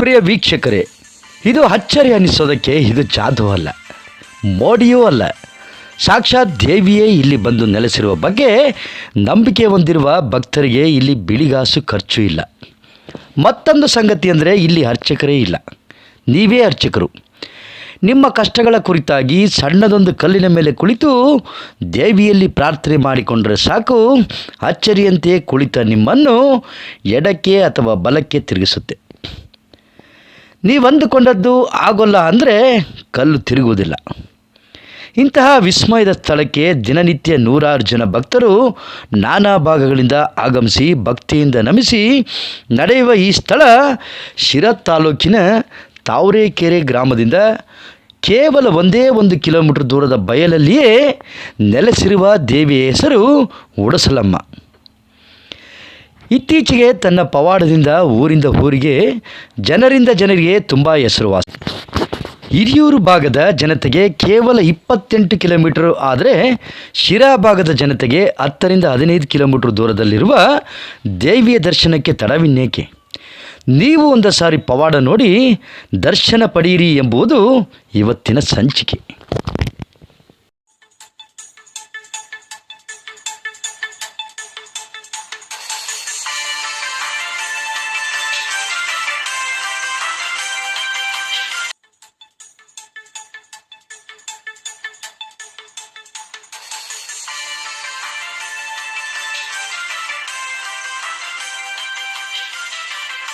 ಪ್ರಿಯ ವೀಕ್ಷಕರೇ, ಇದು ಅಚ್ಚರಿ ಅನ್ನಿಸೋದಕ್ಕೆ ಇದು ಜಾದು ಅಲ್ಲ, ಮೋಡಿಯೂ ಅಲ್ಲ. ಸಾಕ್ಷಾತ್ ದೇವಿಯೇ ಇಲ್ಲಿ ಬಂದು ನೆಲೆಸಿರುವ ಬಗ್ಗೆ ನಂಬಿಕೆ ಹೊಂದಿರುವ ಭಕ್ತರಿಗೆ ಇಲ್ಲಿ ಬಿಳಿಗಾಸು ಖರ್ಚು ಇಲ್ಲ. ಮತ್ತೊಂದು ಸಂಗತಿ ಅಂದರೆ ಇಲ್ಲಿ ಅರ್ಚಕರೇ ಇಲ್ಲ. ನೀವೇ ಅರ್ಚಕರು. ನಿಮ್ಮ ಕಷ್ಟಗಳ ಕುರಿತಾಗಿ ಸಣ್ಣದೊಂದು ಕಲ್ಲಿನ ಮೇಲೆ ಕುಳಿತು ದೇವಿಯಲ್ಲಿ ಪ್ರಾರ್ಥನೆ ಮಾಡಿಕೊಂಡರೆ ಸಾಕು ಅಚ್ಚರಿಯಂತೆಯೇ ಕುಳಿತ ನಿಮ್ಮನ್ನು ಎಡಕ್ಕೆ ಅಥವಾ ಬಲಕ್ಕೆ ತಿರುಗಿಸುತ್ತೆ. ನೀವಂದುಕೊಂಡದ್ದು ಆಗೋಲ್ಲ ಅಂದರೆ ಕಲ್ಲು ತಿರುಗುವುದಿಲ್ಲ. ಇಂತಹ ವಿಸ್ಮಯದ ಸ್ಥಳಕ್ಕೆ ದಿನನಿತ್ಯ ನೂರಾರು ಜನ ಭಕ್ತರು ನಾನಾ ಭಾಗಗಳಿಂದ ಆಗಮಿಸಿ ಭಕ್ತಿಯಿಂದ ನಮಿಸಿ ನಡೆಯುವ ಈ ಸ್ಥಳ ಶಿರಾ ತಾಲೂಕಿನ ತಾವರೆಕೆರೆ ಗ್ರಾಮದಿಂದ ಕೇವಲ ಒಂದೇ ಒಂದು ಕಿಲೋಮೀಟರ್ ದೂರದ ಬಯಲಲ್ಲಿಯೇ ನೆಲೆಸಿರುವ ದೇವಿಯ ಹೆಸರು ಉಡಸಲಮ್ಮ. ಇತ್ತೀಚೆಗೆ ತನ್ನ ಪವಾಡದಿಂದ ಊರಿಂದ ಊರಿಗೆ ಜನರಿಂದ ಜನರಿಗೆ ತುಂಬ ಹೆಸರುವಾಸಿ. ಹಿರಿಯೂರು ಭಾಗದ ಜನತೆಗೆ ಕೇವಲ ಇಪ್ಪತ್ತೆಂಟು ಕಿಲೋಮೀಟರ್ ಆದರೆ ಶಿರಾ ಭಾಗದ ಜನತೆಗೆ ಹತ್ತರಿಂದ ಹದಿನೈದು ಕಿಲೋಮೀಟರ್ ದೂರದಲ್ಲಿರುವ ದೇವಿಯ ದರ್ಶನಕ್ಕೆ ತಡವಿನ್ನೇಕೆ? ನೀವು ಒಂದು ಸಾರಿ ಪವಾಡ ನೋಡಿ ದರ್ಶನ ಪಡೆಯಿರಿ ಎಂಬುದು ಇವತ್ತಿನ ಸಂಚಿಕೆ.